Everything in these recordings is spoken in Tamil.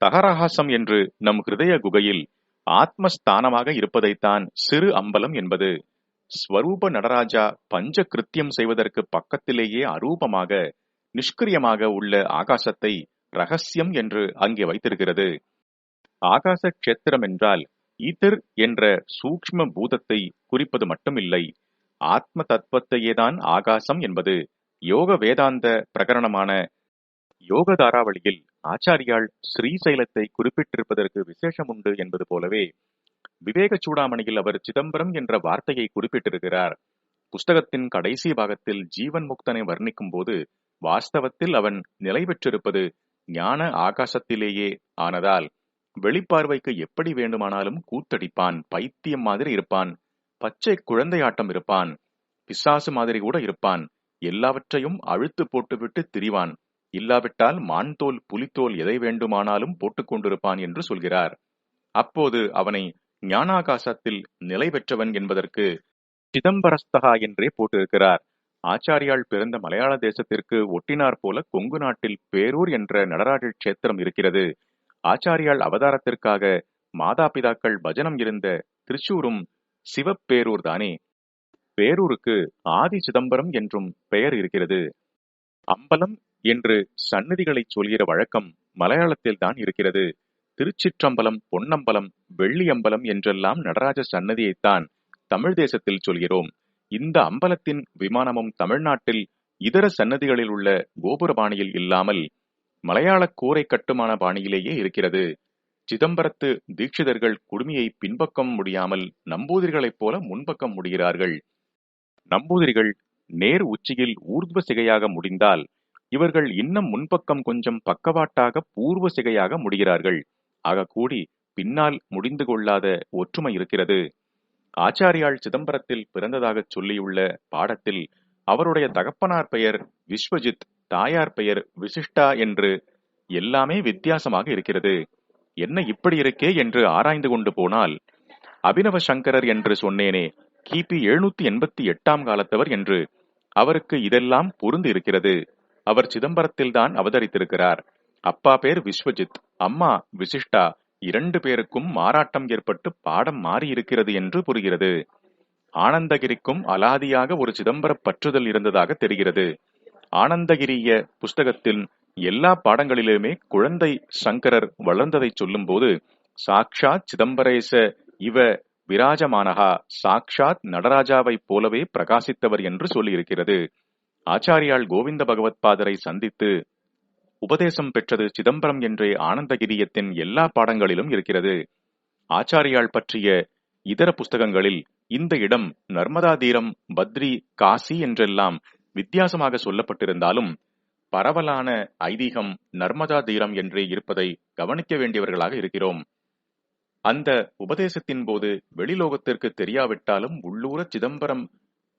தகரஹாசம் என்று நம் ஹிருதய குகையில் ஆத்மஸ்தானமாக இருப்பதைத்தான் சிறு அம்பலம் என்பது. ஸ்வரூப நடராஜா பஞ்ச கிருத்தியம் செய்வதற்கு பக்கத்திலேயே அரூபமாக நிஷ்கிரியமாக உள்ள ஆகாசத்தை ரகசியம் என்று அங்கே வைத்திருக்கிறது. ஆகாச கஷேத்திரம் என்றால் ஈதர் என்ற சூக்ஷ்ம பூதத்தை குறிப்பது மட்டுமில்லை. ஆத்ம தத்துவத்தையேதான் ஆகாசம் என்பது யோக வேதாந்த பிரகரணமான யோக தாராவளியில் ஆச்சாரியால் ஸ்ரீசைலத்தை குறிப்பிட்டிருப்பதற்கு விசேஷம் உண்டு என்பது போலவே விவேக சூடாமணியில் அவர் சிதம்பரம் என்ற வார்த்தையை குறிப்பிட்டிருக்கிறார். புஸ்தகத்தின் கடைசி பாகத்தில் ஜீவன் முக்தனை வர்ணிக்கும் போது வாஸ்தவத்தில் அவன் நிலை பெற்றிருப்பது ஞான ஆகாசத்திலேயே ஆனதால் வெளிப்பார்வைக்கு எப்படி வேண்டுமானாலும் கூத்தடிப்பான் பைத்தியம் மாதிரி இருப்பான் பச்சை குழந்தையாட்டம் இருப்பான் பிசாசு மாதிரி கூட இருப்பான் எல்லாவற்றையும் அழுத்து போட்டுவிட்டு திரிவான். இல்லாவிட்டால் மான்தோல் புலித்தோல் எதை வேண்டுமானாலும் போட்டுக் கொண்டிருப்பான் என்று சொல்கிறார். அப்போது அவனை ஞானாகாசத்தில் நிலை பெற்றவன் என்பதற்கு சிதம்பரஸ்தகா என்றே போட்டிருக்கிறார். ஆச்சாரியால் பிறந்த மலையாள தேசத்திற்கு ஒட்டினார் போல கொங்கு நாட்டில் பேரூர் என்ற நடராஜ கஷேத்திரம் இருக்கிறது. ஆச்சாரியால் அவதாரத்திற்காக மாதாபிதாக்கள் பஜனம் இருந்த திருச்சூரும் சிவப்பேரூர் தானே? பேரூருக்கு ஆதி சிதம்பரம் என்றும் பெயர் இருக்கிறது. அம்பலம் என்று சன்னதிகளை சொல்கிற வழக்கம் மலையாளத்தில் தான் இருக்கிறது. திருச்சிற்றம்பலம் பொன்னம்பலம் வெள்ளியம்பலம் என்றெல்லாம் நடராஜ சன்னதியைத்தான் தமிழ் தேசத்தில் சொல்கிறோம். இந்த அம்பலத்தின் விமானமும் தமிழ்நாட்டில் இதர சன்னதிகளில் உள்ள கோபுர பாணியில் இல்லாமல் மலையாள கூரை கட்டுமான பாணியிலேயே இருக்கிறது. சிதம்பரத்து தீட்சிதர்கள் குடுமியை பின்பக்கம் முடியாமல் நம்பூதிரிகளைப் போல முன்பக்கம் முடிகிறார்கள். நம்பூதிரிகள் நேர் உச்சியில் ஊர்துவ சிகையாக முடிந்தால் இவர்கள் இன்னும் முன்பக்கம் கொஞ்சம் பக்கவாட்டாக பூர்வ சிகையாக முடிகிறார்கள். ஆக கூடி பின்னால் முடிந்து கொள்ளாத ஒற்றுமை இருக்கிறது. ஆச்சாரியால் சிதம்பரத்தில் பிறந்ததாகச் சொல்லியுள்ள பாடத்தில் அவருடைய தகப்பனார் பெயர் விஸ்வஜித் தாயார் பெயர் விசிஷ்டா என்று எல்லாமே வித்தியாசமாக இருக்கிறது. என்ன இப்படி இருக்கே என்று ஆராய்ந்து கொண்டு போனால் அபினவ சங்கரர் என்று சொன்னேனே கிபி எழுநூத்தி எண்பத்தி எட்டாம் காலத்தவர் என்று அவருக்கு இதெல்லாம் பொருந்து இருக்கிறது அவர் சிதம்பரத்தில் தான் அவதரித்திருக்கிறார். அப்பா பேர் விஸ்வஜித் அம்மா விசிஷ்டா இரண்டு பேருக்கும் மாறாட்டம் ஏற்பட்டு பாடம் மாறி இருக்கிறது என்று புரிகிறது. ஆனந்தகிரிக்கும் அலாதியாக ஒரு சிதம்பர பற்றுதல் இருந்ததாக தெரிகிறது. ஆனந்தகிரிய புஸ்தகத்தின் எல்லா பாடங்களிலுமே குழந்தை சங்கரர் வளர்ந்ததை சொல்லும்போது சாக்ஷாத் சிதம்பரேச இவ விராஜமானகா சாக்ஷாத் நடராஜாவைப் போலவே பிரகாசித்தவர் என்று சொல்லியிருக்கிறது. ஆச்சாரியால் கோவிந்த பகவத் பாதரை சந்தித்து உபதேசம் பெற்றது சிதம்பரம் என்றே ஆனந்தகிரியத்தின் எல்லா பாடங்களிலும் இருக்கிறது. ஆச்சாரியால் பற்றிய இதர புஸ்தகங்களில் இந்த இடம் நர்மதா தீரம் பத்ரி காசி என்றெல்லாம் வித்தியாசமாக சொல்லப்பட்டிருந்தாலும் பரவலான ஐதீகம் நர்மதா தீரம் என்றே இருப்பதை கவனிக்க வேண்டியவர்களாக இருக்கிறோம். அந்த உபதேசத்தின் போது வெளிலோகத்திற்கு தெரியாவிட்டாலும் உள்ளூர சிதம்பரம்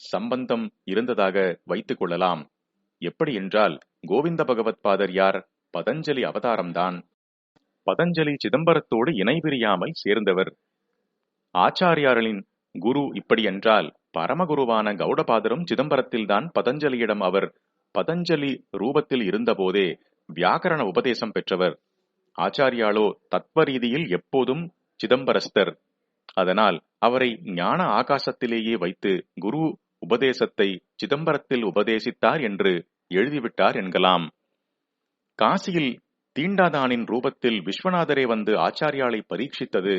சம்பந்தம் இருந்ததாக வைத்துக் கொள்ளலாம். எப்படி என்றால் கோவிந்த பகவத் பாதர் யார்? பதஞ்சலி அவதாரம்தான். பதஞ்சலி சிதம்பரத்தோடு இணைபிரியாமல் சேர்ந்தவர். ஆச்சாரியார்களின் குரு இப்படி என்றால் பரமகுருவான கௌடபாதரும் சிதம்பரத்தில்தான் பதஞ்சலியிடம் அவர் பதஞ்சலி ரூபத்தில் இருந்தபோதே வியாக்கரண உபதேசம் பெற்றவர். ஆச்சாரியாலோ தத்வ ரீதியில் எப்போதும் சிதம்பரஸ்தர். அதனால் அவரை ஞான ஆகாசத்திலேயே வைத்து குரு உபதேசத்தை சிதம்பரத்தில் உபதேசித்தார் என்று எழுதிவிட்டார் என்கலாம். காசியில் தீண்டாதானின் ரூபத்தில் விஸ்வநாதரே வந்து ஆச்சாரியாளை பரீட்சித்தது.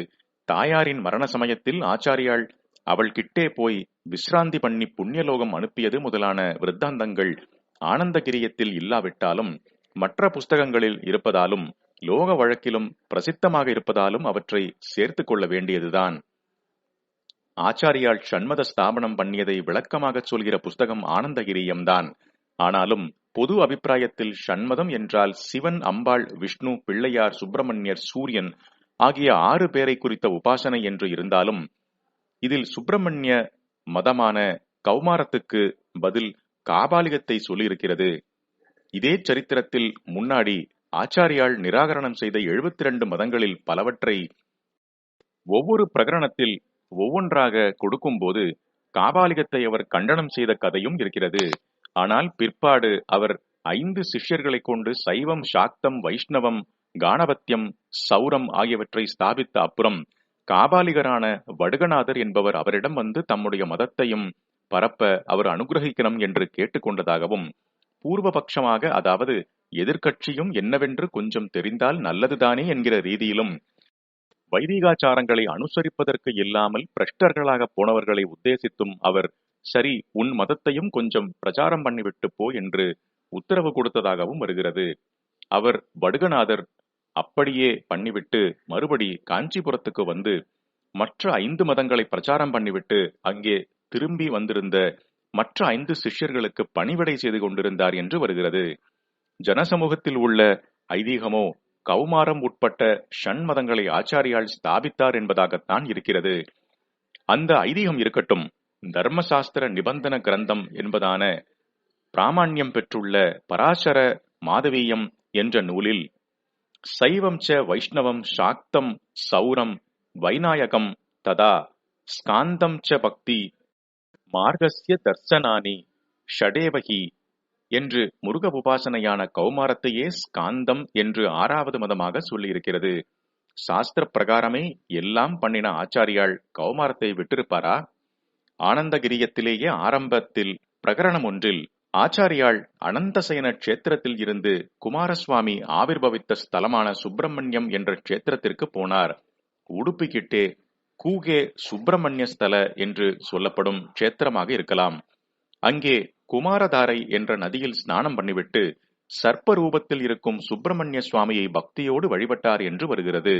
தாயாரின் மரண சமயத்தில் ஆச்சாரியாள் அவள் கிட்டே போய் விஸ்ராந்தி பண்ணி புண்ணியலோகம் அனுப்பியது முதலான விருத்தாந்தங்கள் ஆனந்தகிரியத்தில் இல்லாவிட்டாலும் மற்ற புஸ்தகங்களில் இருப்பதாலும் லோக வழக்கிலும் பிரசித்தமாக இருப்பதாலும் அவற்றை சேர்த்து கொள்ள வேண்டியதுதான். ஆச்சாரியால் ஷண்மத ஸ்தாபனம் பண்ணியதை விளக்கமாக சொல்கிற புஸ்தகம் ஆனந்தகிரியம்தான். ஆனாலும் பொது அபிப்பிராயத்தில் ஷண்மதம் என்றால் சிவன் அம்பாள் விஷ்ணு பிள்ளையார் சுப்பிரமணியர் சூரியன் ஆகிய ஆறு பேரை குறித்த உபாசனை என்று இருந்தாலும் இதில் சுப்பிரமணிய மதமான கௌமாரத்துக்கு பதில் காபாலிகத்தை சொல்லியிருக்கிறது. இதே சரித்திரத்தில் முன்னாடி ஆச்சாரியால் நிராகரணம் செய்த எழுபத்தி ரெண்டு மதங்களில் பலவற்றை ஒவ்வொரு பிரகரணத்தில் ஒவ்வொன்றாக கொடுக்கும்போது காபாலிகத்தை அவர் கண்டனம் செய்த கதையும் இருக்கிறது. ஆனால் பிற்பாடு அவர் ஐந்து சிஷ்யர்களை கொண்டு சைவம் சாக்தம் வைஷ்ணவம் காணபத்தியம் சௌரம் ஆகியவற்றை ஸ்தாபித்த அப்புறம் காபாலிகரான வடுகநாதர் என்பவர் அவரிடம் வந்து தம்முடைய மதத்தையும் பரப்ப அவர் அனுகிரகிக்கணும் என்று கேட்டுக்கொண்டதாகவும் பூர்வபட்சமாக அதாவது எதிர்கட்சியும் என்னவென்று கொஞ்சம் தெரிந்தால் நல்லதுதானே என்கிற ரீதியிலும் வைதீகாச்சாரங்களை அனுசரிப்பதற்கு இல்லாமல் பிரஷ்டர்களாக போனவர்களை உத்தேசித்தும் அவர் சரி உன் மதத்தையும் கொஞ்சம் பிரச்சாரம் பண்ணிவிட்டு போ என்று உத்தரவு கொடுத்ததாகவும் வருகிறது. அவர் வடுகநாதர் அப்படியே பண்ணிவிட்டு மறுபடி காஞ்சிபுரத்துக்கு வந்து மற்ற ஐந்து மதங்களை பிரச்சாரம் பண்ணிவிட்டு அங்கே திரும்பி வந்திருந்த மற்ற ஐந்து சிஷ்யர்களுக்கு பணிவிடை செய்து கொண்டிருந்தார் என்று வருகிறது. ஜனசமூகத்தில் உள்ள ஐதீகமோ கௌமாரம் உட்பட்ட ஷண்மதங்களை ஆச்சாரியால் ஸ்தாபித்தார் என்பதாகத்தான் இருக்கிறது. அந்த ஐதீகம் இருக்கட்டும் தர்மசாஸ்திர நிபந்தன கிரந்தம் என்பதான பிராமாண்யம் பெற்றுள்ள பராசர மாதவீயம் என்ற நூலில் சைவம் ச வைஷ்ணவம் சாக்தம் சௌரம் வைநாயகம் ததா ஸ்காந்தம் ச பக்தி மார்கஸ்ய தர்சனானி ஷடேவகி என்று முருக உபாசனையான கௌமாரத்தையே ஸ்காந்தம் என்று ஆறாவது மதமாக சொல்லியிருக்கிறது. சாஸ்திர பிரகாரமே எல்லாம் பண்ணின ஆச்சாரியால் கௌமாரத்தை விட்டிருப்பாரா? ஆனந்தகிரியத்திலேயே ஆரம்பத்தில் பிரகரணம் ஒன்றில் ஆச்சாரியால் அனந்தசயன கஷேத்திரத்தில் இருந்து குமாரசுவாமி ஆவிர்பவித்த ஸ்தலமான சுப்பிரமணியம் என்ற கஷேத்திரத்திற்கு போனார். உடுப்பிக்கிட்டே கூகே சுப்பிரமணிய ஸ்தல என்று சொல்லப்படும் கஷேத்திரமாக இருக்கலாம். அங்கே குமாரதாரை என்ற நதியில் ஸ்நானம் பண்ணிவிட்டு சர்ப்ப ரூபத்தில் இருக்கும் சுப்பிரமணிய சுவாமியை பக்தியோடு வழிபட்டார் என்று வருகிறது.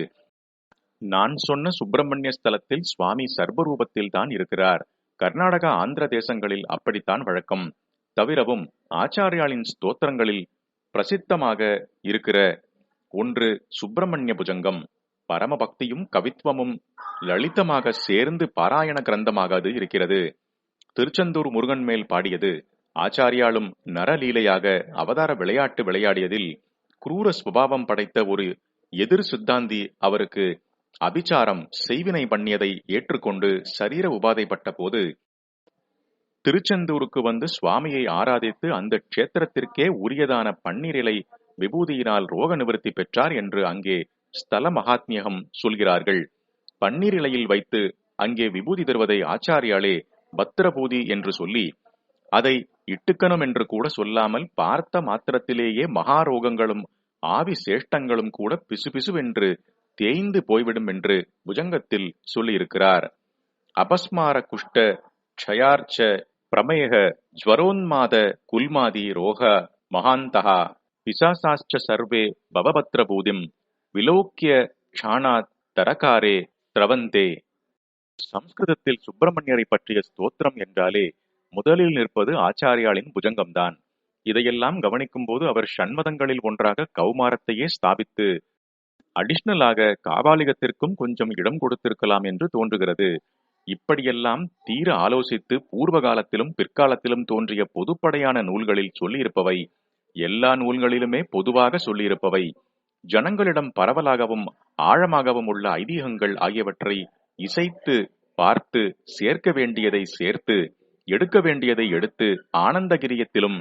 நான் சொன்ன சுப்பிரமணிய ஸ்தலத்தில் சுவாமி சர்வ ரூபத்தில் தான் இருக்கிறார். கர்நாடகா ஆந்திர தேசங்களில் அப்படித்தான் வழக்கம். தவிரவும் ஆச்சாரியாளின் ஸ்தோத்திரங்களில் பிரசித்தமாக இருக்கிற ஒன்று சுப்பிரமணிய புஜங்கம். பரமபக்தியும் கவித்துவமும் லலிதமாக சேர்ந்து பாராயண கிரந்தமாக அது இருக்கிறது. திருச்செந்தூர் முருகன் மேல் பாடியது ஆச்சாரியாலும் நரலீலையாக அவதார விளையாட்டு விளையாடியதில் குரூர சுபாவம் படைத்த ஒரு எதிர் சித்தாந்தி அவருக்கு அபிச்சாரம் செய்வினை பண்ணியதை ஏற்றுக்கொண்டு சரீர உபாதைப்பட்ட போது திருச்செந்தூருக்கு வந்து சுவாமியை ஆராதித்து அந்த க்ஷேத்திரத்திற்கே உரியதான பன்னீரிலை விபூதியினால் ரோக நிவர்த்தி பெற்றார் என்று அங்கே ஸ்தல மகாத்மியகம் சொல்கிறார்கள். பன்னீரிலையில் வைத்து அங்கே விபூதி தருவதை ஆச்சாரியாலே பத்திரபூதி என்று சொல்லி அதை இட்டுக்கணும் என்று கூட சொல்லாமல் பார்த்த மாத்திரத்திலேயே மகாரோகங்களும் ஆவி சேஷ்டங்களும் கூட பிசுபிசுவென்று தேய்ந்து போய்விடும் என்று புஜங்கத்தில் சொல்லியிருக்கிறார். அபஸ்மார குஷ்ட க்ஷயார்ச்ச பிரமேக ஜ்வரோன்மாத குல்மாதி ரோக மகாந்தகா பிசாசாச்ச சர்வே பவபத்ரபூதிம் விலோக்கிய க்ஷாணாத் தரகாரே திரவந்தே. சம்ஸ்கிருதத்தில் சுப்பிரமணியரை பற்றிய ஸ்தோத்திரம் என்றாலே முதலில் நிற்பது ஆச்சாரியாளின் புஜங்கம்தான். இதையெல்லாம் கவனிக்கும் போது அவர் ஷண்மதங்களில் ஒன்றாக கௌமாரத்தையே ஸ்தாபித்து அடிஷ்னலாக காபாலிகத்திற்கும் கொஞ்சம் இடம் கொடுத்திருக்கலாம் என்று தோன்றுகிறது. இப்படியெல்லாம் தீர ஆலோசித்து பூர்வ காலத்திலும் பிற்காலத்திலும் தோன்றிய பொதுப்படையான நூல்களில் சொல்லியிருப்பவை எல்லா நூல்களிலுமே பொதுவாக சொல்லியிருப்பவை. ஜனங்களிடம் பரவலாகவும் ஆழமாகவும் உள்ள ஐதீகங்கள் ஆகியவற்றை இசைத்து பார்த்து சேர்க்க வேண்டியதை சேர்த்து எடுக்க வேண்டியதை எடுத்து ஆனந்தகிரியத்திலும்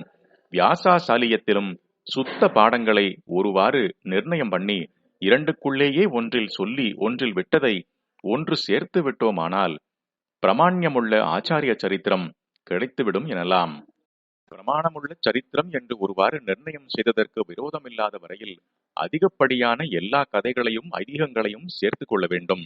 வியாசாசாலியத்திலும் சுத்த பாடங்களை ஒருவாறு நிர்ணயம் பண்ணி இரண்டுக்குள்ளேயே ஒன்றில் சொல்லி ஒன்றில் விட்டதை ஒன்று சேர்த்து விட்டோமானால் பிரமாண்யமுள்ள ஆச்சாரிய சரித்திரம் கிடைத்துவிடும் எனலாம். பிரமாணமுள்ள சரித்திரம் என்று ஒருவாறு நிர்ணயம் செய்ததற்கு விரோதமில்லாத வரையில் அதிகப்படியான எல்லா கதைகளையும் ஐதீகங்களையும் சேர்த்து கொள்ள வேண்டும்.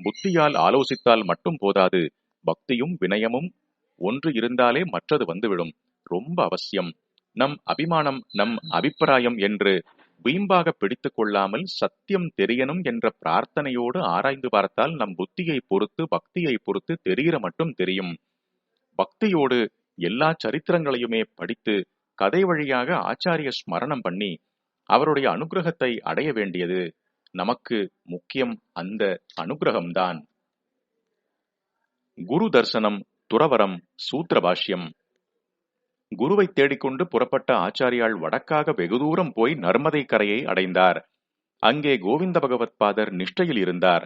புத்தியால் ஆலோசித்தால் மட்டும் போதாது பக்தியும் வினயமும் ஒன்று இருந்தாலே மற்றது வந்துவிடும். ரொம்ப அவசியம். நம் அபிமானம் நம் அபிப்பிராயம் என்று வீம்பாக பிடித்து கொள்ளாமல் சத்தியம் தெரியணும் என்ற பிரார்த்தனையோடு ஆராய்ந்து பார்த்தால் நம் புத்தியை பொறுத்து பக்தியை பொறுத்து தெரிகிற மட்டும் தெரியும். பக்தியோடு எல்லா சரித்திரங்களையுமே படித்து கதை வழியாக ஆச்சாரிய ஸ்மரணம் பண்ணி அவருடைய அனுகிரகத்தை அடைய வேண்டியது நமக்கு முக்கியம். அந்த அனுகிரகம்தான். குரு தர்சனம் துறவரம் சூத்திர பாஷ்யம் குருவை தேடிக்கொண்டு புறப்பட்ட ஆச்சாரியால் வடக்காக வெகு தூரம் போய் நர்மதை கரையை அடைந்தார். அங்கே கோவிந்த பகவத் பாதர் நிஷ்டையில் இருந்தார்.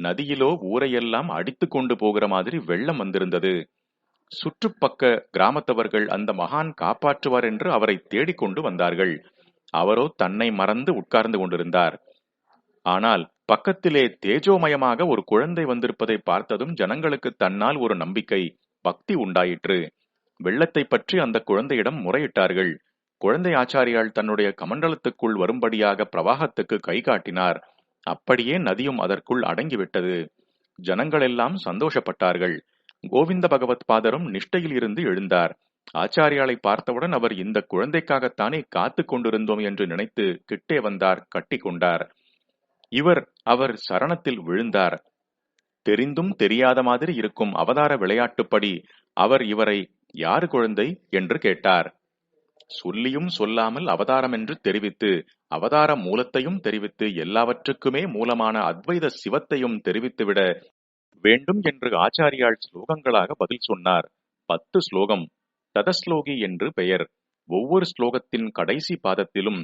நதியிலோ ஊரையெல்லாம் அடித்து கொண்டு போகிற மாதிரி வெள்ளம் வந்திருந்தது. சுற்றுப்பக்க கிராமத்தவர்கள் அந்த மகான் காப்பாற்றுவார் என்று அவரை தேடிக்கொண்டு வந்தார்கள். அவரோ தன்னை மறந்து உட்கார்ந்து கொண்டிருந்தார். ஆனால் பக்கத்திலே தேஜோமயமாக ஒரு குழந்தை வந்திருப்பதை பார்த்ததும் ஜனங்களுக்கு தன்னால் ஒரு நம்பிக்கை பக்தி உண்டாயிற்று. வெள்ளத்தை பற்றி அந்த குழந்தையிடம் முறையிட்டார்கள். குழந்தை ஆச்சாரியால் தன்னுடைய கமண்டலத்துக்குள் வரும்படியாக பிரவாகத்துக்கு கை காட்டினார். அப்படியே நதியும் அதற்குள் அடங்கிவிட்டது. ஜனங்களெல்லாம் சந்தோஷப்பட்டார்கள். கோவிந்த பகவத் பாதரும் நிஷ்டையில் இருந்து எழுந்தார். ஆச்சாரியாலை பார்த்தவுடன் அவர் இந்த குழந்தைக்காகத்தானே காத்து கொண்டிருந்தோம் என்று நினைத்து கிட்டே வந்தார் கட்டி கொண்டார். இவர் அவர் சரணத்தில் விழுந்தார். தெரிந்தும் தெரியாத மாதிரி இருக்கும் அவதார விளையாட்டுப்படி அவர் இவரை யாரு குழந்தை என்று கேட்டார். சொல்லியும் சொல்லாமல் அவதாரம் என்று தெரிவித்து அவதார மூலத்தையும் தெரிவித்து எல்லாவற்றுக்குமே மூலமான அத்வைத சிவத்தையும் தெரிவித்துவிட வேண்டும் என்று ஆச்சாரியால் ஸ்லோகங்களாக பதில் சொன்னார். பத்து ஸ்லோகம். ததஸ்லோகி என்று பெயர். ஒவ்வொரு ஸ்லோகத்தின் கடைசி பாதத்திலும்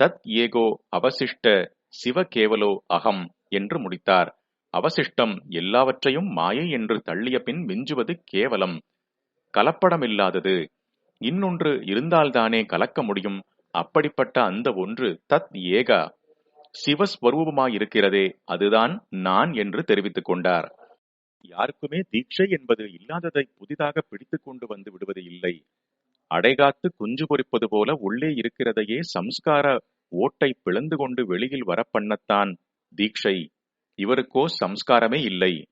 தத் ஏகோ அவசிஷ்ட சிவ கேவலோ அகம் என்று முடித்தார். அவசிஷ்டம் எல்லாவற்றையும் மாயை என்று தள்ளிய பின் மிஞ்சுவது கேவலம். கலப்படமில்லாதது. இன்னொன்று இருந்தால்தானே கலக்க முடியும். அப்படிப்பட்ட அந்த ஒன்று தத் ஏகா. சிவஸ்வரூபமாயிருக்கிறதே அதுதான் நான் என்று தெரிவித்துக் கொண்டார். யாருக்குமே தீட்சை என்பது இல்லாததை புதிதாக பிடித்துக் கொண்டு வந்து விடுவது இல்லை. அடைகாத்து குஞ்சு பொறிப்பது போல உள்ளே இருக்கிறதையே சம்ஸ்கார ஓட்டை பிளந்து கொண்டு வெளியில் வரப்பண்ணத்தான் தீட்சை. இவருக்கோ சம்ஸ்காரமே இல்லை.